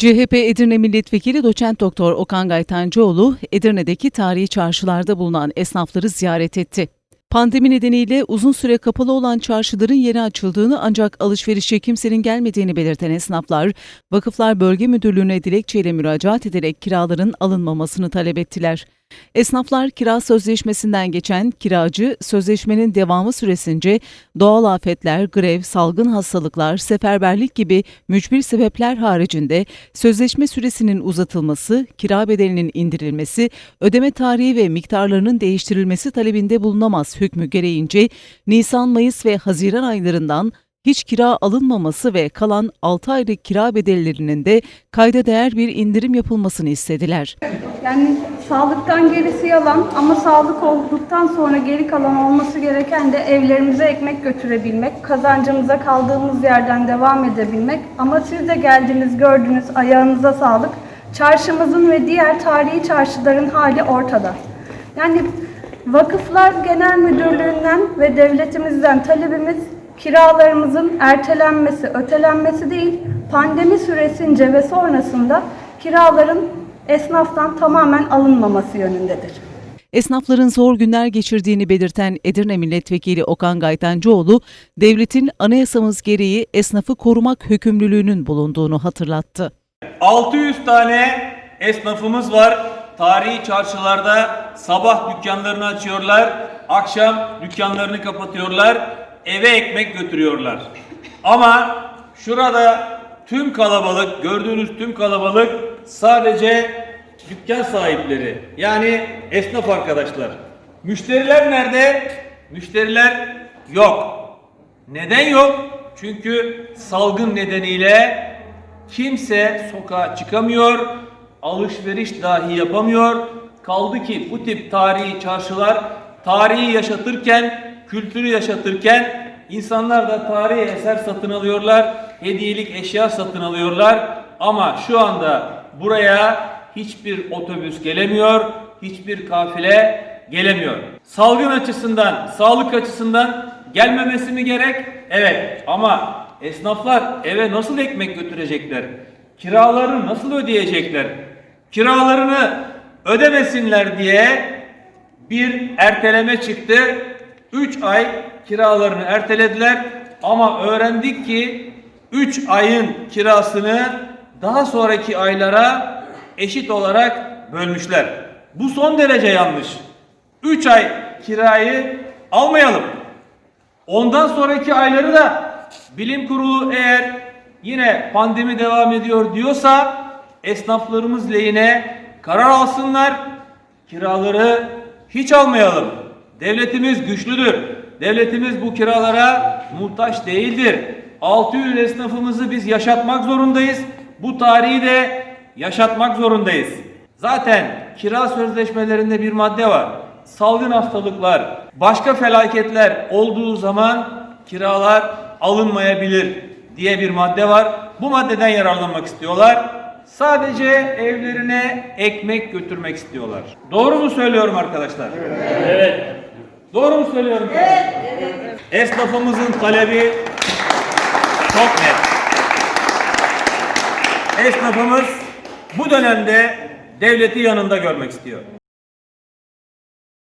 CHP Edirne Milletvekili Doçent Doktor Okan Gaytancıoğlu, Edirne'deki tarihi çarşılarda bulunan esnafları ziyaret etti. Pandemi nedeniyle uzun süre kapalı olan çarşıların yeni açıldığını ancak alışverişe kimsenin gelmediğini belirten esnaflar, Vakıflar Bölge Müdürlüğü'ne dilekçeyle müracaat ederek kiraların alınmamasını talep ettiler. Esnaflar kira sözleşmesinden geçen kiracı sözleşmenin devamı süresince doğal afetler, grev, salgın hastalıklar, seferberlik gibi mücbir sebepler haricinde sözleşme süresinin uzatılması, kira bedelinin indirilmesi, ödeme tarihi ve miktarlarının değiştirilmesi talebinde bulunamaz hükmü gereğince Nisan, Mayıs ve Haziran aylarından hiç kira alınmaması ve kalan 6 aylık kira bedellerinin de kayda değer bir indirim yapılmasını istediler. Yani sağlıktan gerisi yalan ama sağlık olduktan sonra geri kalan olması gereken de evlerimize ekmek götürebilmek, kazancımıza kaldığımız yerden devam edebilmek. Ama siz de geldiniz, gördünüz, ayağınıza sağlık. Çarşımızın ve diğer tarihi çarşıların hali ortada. Yani Vakıflar Genel Müdürlüğü'nden ve devletimizden talebimiz kiralarımızın ertelenmesi, ötelenmesi değil, pandemi süresince ve sonrasında kiraların esnaftan tamamen alınmaması yönündedir. Esnafların zor günler geçirdiğini belirten Edirne Milletvekili Okan Gaytancıoğlu, devletin anayasamız gereği esnafı korumak hükümlülüğünün bulunduğunu hatırlattı. 600 tane esnafımız var. Tarihi çarşılarda sabah dükkanlarını açıyorlar, akşam dükkanlarını kapatıyorlar, eve ekmek götürüyorlar. Ama şurada tüm kalabalık, gördüğünüz tüm kalabalık sadece dükkan sahipleri. Yani esnaf arkadaşlar. Müşteriler nerede? Müşteriler yok. Neden yok? Çünkü salgın nedeniyle kimse sokağa çıkamıyor, alışveriş dahi yapamıyor. Kaldı ki bu tip tarihi çarşılar tarihi yaşatırken, kültürü yaşatırken insanlar da tarihi eser satın alıyorlar, hediyelik eşya satın alıyorlar. Ama şu anda buraya hiçbir otobüs gelemiyor, hiçbir kafile gelemiyor. Salgın açısından, sağlık açısından gelmemesi mi gerek? Evet ama esnaflar eve nasıl ekmek götürecekler? Kiralarını nasıl ödeyecekler? Kiralarını ödemesinler diye bir erteleme çıktı. 3 ay kiralarını ertelediler ama öğrendik ki 3 ayın kirasını daha sonraki aylara eşit olarak bölmüşler. Bu son derece yanlış. 3 ay kirayı almayalım. Ondan sonraki ayları da bilim kurulu eğer yine pandemi devam ediyor diyorsa esnaflarımız lehine karar alsınlar. Kiraları hiç almayalım. Devletimiz güçlüdür. Devletimiz bu kiralara muhtaç değildir. 600 esnafımızı biz yaşatmak zorundayız. Bu tarihi de yaşatmak zorundayız. Zaten kira sözleşmelerinde bir madde var. Salgın hastalıklar, başka felaketler olduğu zaman kiralar alınmayabilir diye bir madde var. Bu maddeden yararlanmak istiyorlar. Sadece evlerine ekmek götürmek istiyorlar. Doğru mu söylüyorum arkadaşlar? Evet. Doğru mu söylüyorum? Evet. Esnafımızın talebi çok net. Esnafımız bu dönemde devleti yanında görmek istiyor.